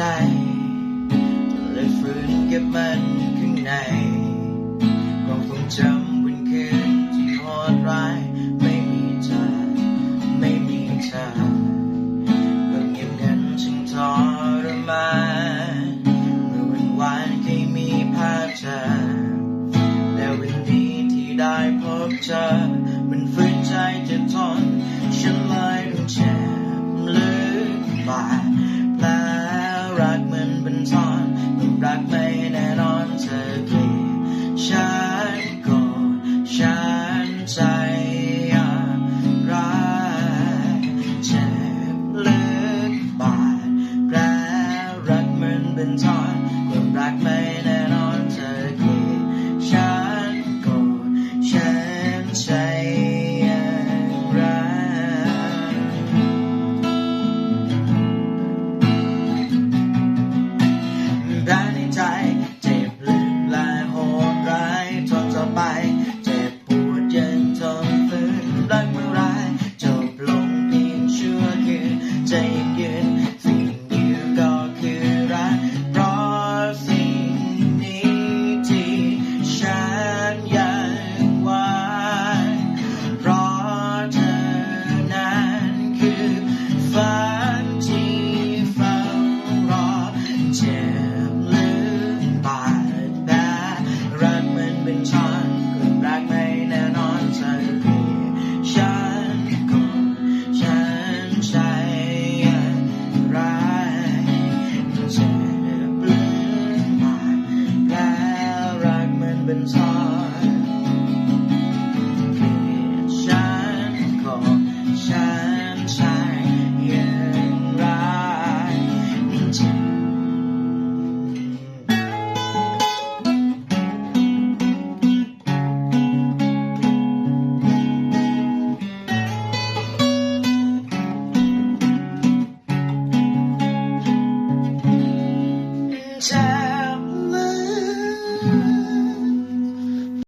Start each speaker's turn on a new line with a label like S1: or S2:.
S1: ใจเลยฝืนเก็บมันข้างในความทรงจำวันคืนที่โหดร้าย ไม่มีเธอไม่มีเธอก็เงียบงันฉันทรมานเมื่อวันวานเคยมีภาพเธอแต่วันนี้ที่ได้พบเธอ ฉันก่ฉันใจอะไรเจ็บลึกบาแผลรักมันเป็นทอน time.